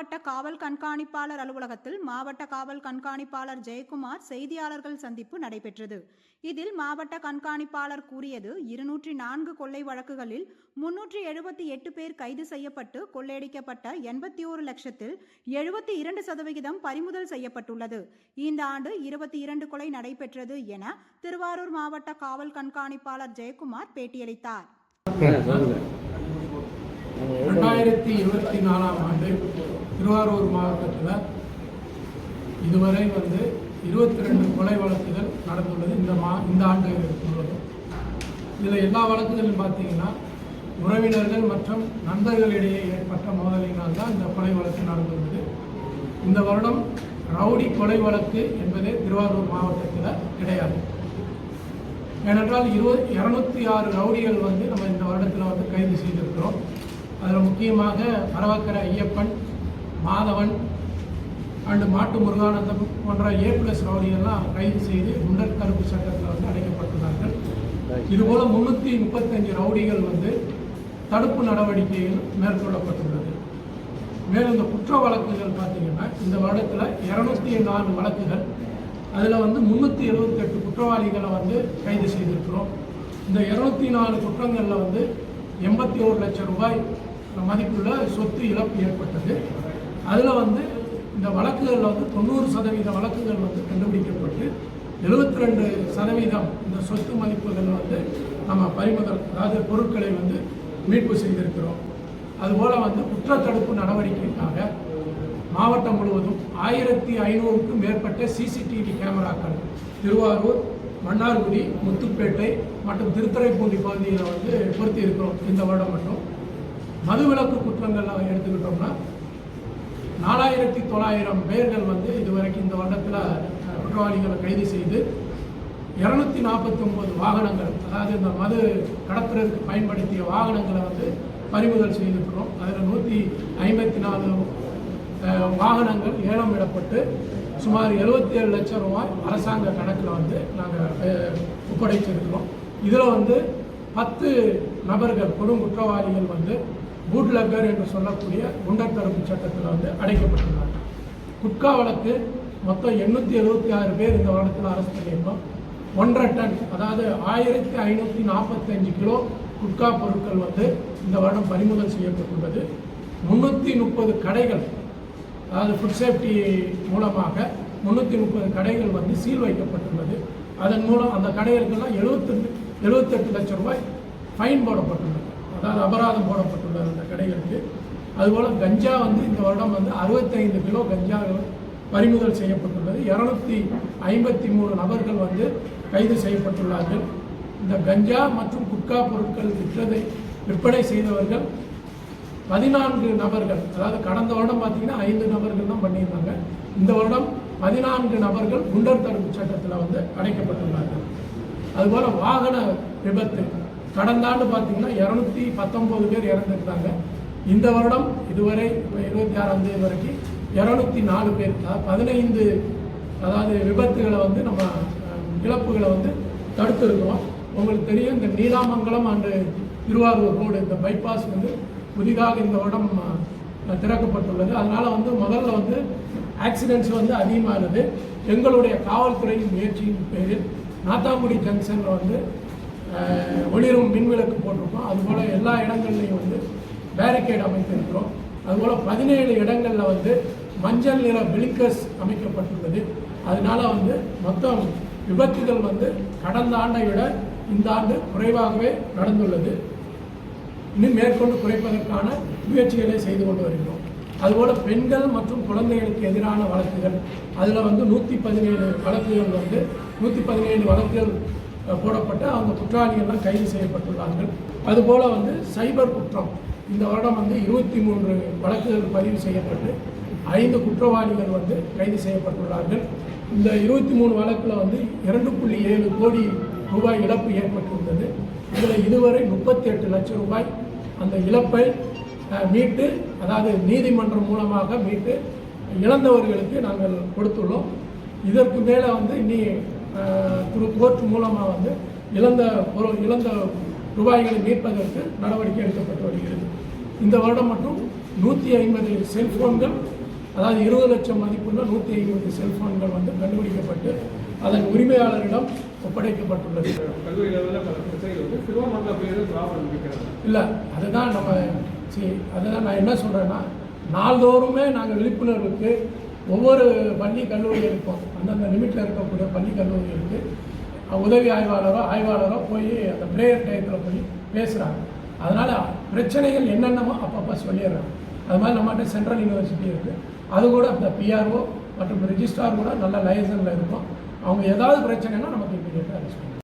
காவல் கண்காணிப்பாளர் அலுவலகத்தில் மாவட்ட காவல் கண்காணிப்பாளர் ஜெயக்குமார் செய்தியாளர்கள் சந்திப்பு நடைபெற்றது. இதில் மாவட்ட கண்காணிப்பாளர் கூறியது இருநூற்றி நான்கு கொள்ளை வழக்குகளில் முன்னூற்றி எழுபத்தி எட்டு பேர் கைது செய்யப்பட்டு கொள்ளையடிக்கப்பட்ட எண்பத்தி ஒரு லட்சத்தில் எழுபத்தி இரண்டு சதவிகிதம் பறிமுதல் செய்யப்பட்டுள்ளது. இந்த ஆண்டு இருபத்தி இரண்டு கொலை நடைபெற்றது என திருவாரூர் மாவட்ட காவல் கண்காணிப்பாளர் ஜெயக்குமார் பேட்டியளித்தார். ரெண்டாயிரத்தி இருபத்தி நாலாம் ஆண்டு திருவாரூர் மாவட்டத்தில் இதுவரை வந்து இருபத்தி ரெண்டு கொலை வழக்குகள் நடந்துள்ளது. இந்த மா இந்த ஆண்டு உள்ளது இதில் எல்லா வழக்குகளும் பார்த்தீங்கன்னா உறவினர்கள் மற்றும் நண்பர்களிடையே ஏற்பட்ட மோதலினால் தான் இந்த கொலை வழக்கு நடந்துள்ளது. இந்த வருடம் ரவுடி கொலை வழக்கு என்பதே திருவாரூர் மாவட்டத்தில் கிடையாது. ஏனென்றால் இருபது இரநூத்தி ஆறு ரவுடிகள் வந்து நம்ம இந்த வருடத்தில் வந்து கைது செய்திருக்கிறோம். அதில் முக்கியமாக பரவக்கரை ஐயப்பன் மாதவன் அண்டு மாட்டு முருகானந்தம் போன்ற ஏ பிளஸ் ரவுடியெல்லாம் கைது செய்து குண்டர் தடுப்பு சட்டத்தில் வந்து அடைக்கப்பட்டுள்ளார்கள். இதுபோல் முன்னூற்றி முப்பத்தஞ்சு ரவுடிகள் வந்து தடுப்பு நடவடிக்கைகள் மேற்கொள்ளப்பட்டுள்ளது. மேலும் இந்த குற்ற வழக்குகள் பார்த்தீங்கன்னா இந்த வருடத்தில் இரநூத்தி நாலு வழக்குகள். அதில் வந்து முந்நூற்றி எழுபத்தெட்டு குற்றவாளிகளை வந்து கைது செய்திருக்கிறோம். இந்த இரநூத்தி நாலு குற்றங்களில் வந்து எண்பத்தி ஒரு லட்சம் ரூபாய் மதிப்புள்ள சொத்து இழப்பு ஏற்பட்டது. அதில் வந்து இந்த வழக்குகளில் வந்து தொண்ணூறு சதவீத வழக்குகள் வந்து கண்டுபிடிக்கப்பட்டு எழுபத்தி ரெண்டு சதவீதம் இந்த சொத்து மதிப்புகள் வந்து நம்ம பறிமுதல் அதாவது பொருட்களை வந்து மீட்பு செய்திருக்கிறோம். அதுபோல் வந்து குற்றத்தடுப்பு நடவடிக்கைக்காக மாவட்டம் முழுவதும் ஆயிரத்தி ஐநூறுக்கும் மேற்பட்ட சிசிடிவி கேமராக்கள் திருவாரூர் மன்னார்குடி முத்துப்பேட்டை மற்றும் திருத்துறைப்பூண்டி பகுதியில் வந்து பொருத்தி இருக்கிறோம். இந்த வருடம் மட்டும் மதுவிலக்கு குற்றங்கள் எடுத்துக்கிட்டோம்னா நாலாயிரத்தி தொள்ளாயிரம் பேர்கள் வந்து இதுவரைக்கும் இந்த வருடத்தில் குற்றவாளிகளை கைது செய்து இரநூத்தி நாற்பத்தி ஒன்பது வாகனங்கள் அதாவது இந்த மது கடத்துறதுக்கு பயன்படுத்திய வாகனங்களை வந்து பறிமுதல் செய்திருக்கிறோம். அதில் நூற்றி ஐம்பத்தி நாலு வாகனங்கள் ஏலம் விடப்பட்டு சுமார் எழுபத்தி ஏழு லட்சம் ரூபாய் அரசாங்க கணக்கில் வந்து நாங்கள் ஒப்படைச்சிருக்கிறோம். இதில் வந்து பத்து நபர்கள் கொடும் குற்றவாளிகள் வந்து பூட்லக்கர் என்று சொல்லக்கூடிய குண்டர் தடுப்பு சட்டத்தில் வந்து அடைக்கப்பட்டுள்ளார். குட்கா வழக்கு மொத்தம் எண்ணூற்றி எழுபத்தி ஆறு பேர் இந்த வழக்கில் அரசு பண்ணியிருந்தோம் ஒன்றரை டன் அதாவது ஆயிரத்தி ஐநூற்றி நாற்பத்தஞ்சு கிலோ குட்கா பொருட்கள் வந்து இந்த வருடம் பறிமுதல் செய்யப்பட்டுள்ளது. முந்நூற்றி முப்பது கடைகள் அதாவது ஃபுட் சேஃப்டி மூலமாக முந்நூற்றி முப்பது கடைகள் வந்து சீல் வைக்கப்பட்டுள்ளது. அதன் மூலம் அந்த கடைகளுக்கெல்லாம் எழுபத்தெட்டு எழுபத்தெட்டு லட்சம் ரூபாய் ஃபைன் போடப்பட்டுள்ளது. அதாவது அபராதம் போடப்பட்டுள்ளது அந்த கடைகளுக்கு. அதுபோல் கஞ்சா வந்து இந்த வருடம் வந்து அறுபத்தைந்து கிலோ கஞ்சா பறிமுதல் செய்யப்பட்டுள்ளது. இரநூத்தி ஐம்பத்தி மூணு நபர்கள் வந்து கைது செய்யப்பட்டுள்ளார்கள். இந்த கஞ்சா மற்றும் குட்கா பொருட்கள் விற்றதை விற்பனை செய்தவர்கள் பதினான்கு நபர்கள் அதாவது கடந்த வருடம் பார்த்தீங்கன்னா ஐந்து நபர்கள் தான் பண்ணியிருந்தாங்க. இந்த வருடம் பதினான்கு நபர்கள் குண்டர் தடுப்பு சட்டத்தில் வந்து அடைக்கப்பட்டுள்ளார்கள். அதுபோல் வாகன விபத்து கடந்த ஆண்டு பார்த்தீங்கன்னா இரநூத்தி பத்தொம்போது பேர் இறந்துருக்காங்க இந்த வருடம் இதுவரை இப்போ இருபத்தி ஆறாம் தேதி வரைக்கும் இரநூத்தி நாலு பேர் அதாவது பதினைந்து அதாவது விபத்துகளை வந்து நம்ம இழப்புகளை வந்து தடுத்துருக்கிறோம். உங்களுக்கு தெரியும் இந்த நீலாமங்கலம் அண்டு திருவாரூர் ரோடு இந்த பைபாஸ் வந்து புதிதாக இந்த வருடம் திறக்கப்பட்டுள்ளது. அதனால் வந்து முதல்ல வந்து ஆக்சிடென்ட்ஸ் வந்து அதிகமாகுது எங்களுடைய காவல்துறையின் முயற்சியின் பேரில் நாத்தாங்குடி ஜங்ஷனில் வந்து ஒளிரும் மின்விளக்கு போட்டிருக்கோம். அதுபோல் எல்லா இடங்கள்லையும் வந்து பேரிகேட் அமைத்திருக்கிறோம். அதுபோல் பதினேழு இடங்களில் வந்து மஞ்சள் நிற பிளிக்கர்ஸ் அமைக்கப்பட்டுள்ளது. அதனால் வந்து மொத்தம் விபத்துகள் வந்து கடந்த ஆண்டை விட இந்த ஆண்டு குறைவாகவே நடந்துள்ளது. இன்னும் மேற்கொண்டு குறைப்பதற்கான முயற்சிகளை செய்து கொண்டு வருகிறோம். அதுபோல் பெண்கள் மற்றும் குழந்தைகளுக்கு எதிரான வழக்குகள். அதில் வந்து நூற்றி பதினேழு வழக்குகள் வந்து நூற்றி பதினேழு வழக்குகள் போடப்பட்டு அவங்க குற்றவாளிகள்லாம் கைது செய்யப்பட்டுள்ளார்கள். அதுபோல் வந்து சைபர் குற்றம். இந்த வருடம் வந்து இருபத்தி மூன்று வழக்குகள் பதிவு செய்யப்பட்டு ஐந்து குற்றவாளிகள் வந்து கைது செய்யப்பட்டுள்ளார்கள். இந்த இருபத்தி மூணு வழக்கில் வந்து இரண்டு புள்ளி ஏழு கோடி ரூபாய் இழப்பு ஏற்பட்டுள்ளது இதில் இதுவரை முப்பத்தி எட்டு லட்சம் ரூபாய் அந்த இழப்பை மீட்டு அதாவது நீதிமன்றம் மூலமாக மீட்டு இழந்தவர்களுக்கு நாங்கள் கொடுத்துள்ளோம். இதற்கு மேலே வந்து இனி திரு கோர்ட் மூலமாக வந்து இழந்த பொருள் இழந்த ரூபாய்களை மீட்பதற்கு நடவடிக்கை எடுக்கப்பட்டு வருகிறது. இந்த வருடம் மட்டும் நூற்றி ஐம்பது செல்ஃபோன்கள் அதாவது இருபது லட்சம் மதிப்புள்ள நூற்றி ஐம்பது செல்ஃபோன்கள் வந்து கண்டுபிடிக்கப்பட்டு அதன் உரிமையாளரிடம் ஒப்படைக்கப்பட்டுள்ளது. இல்லை அதுதான் நம்ம சரி அதுதான் நான் என்ன சொல்கிறேன்னா நாள்தோறுமே நாங்கள் விழிப்புணர்வுக்கு ஒவ்வொரு பள்ளி கல்லூரிகளுக்கும் அந்தந்த லிமிட்டில் இருக்கக்கூடிய பள்ளி கல்லூரிகளுக்கு உதவி ஆய்வாளரோ ஆய்வாளரோ போய் அந்த பிரேயர் டயத்தில் போய் பேசுகிறாங்க அதனால் பிரச்சனைகள் என்னென்னமோ அப்பப்போ சொல்லிடுறாங்க. அது மாதிரி நம்மகிட்ட சென்ட்ரல் யூனிவர்சிட்டி இருக்குது அது கூட அந்த பிஆர்ஓ மற்றும் ரிஜிஸ்ட்ரார் கூட நல்ல லைசனில் இருக்கும். அவங்க ஏதாவது பிரச்சனைனா நமக்கு இமீடியட்டாக அரெஸ்ட் பண்ணுவோம்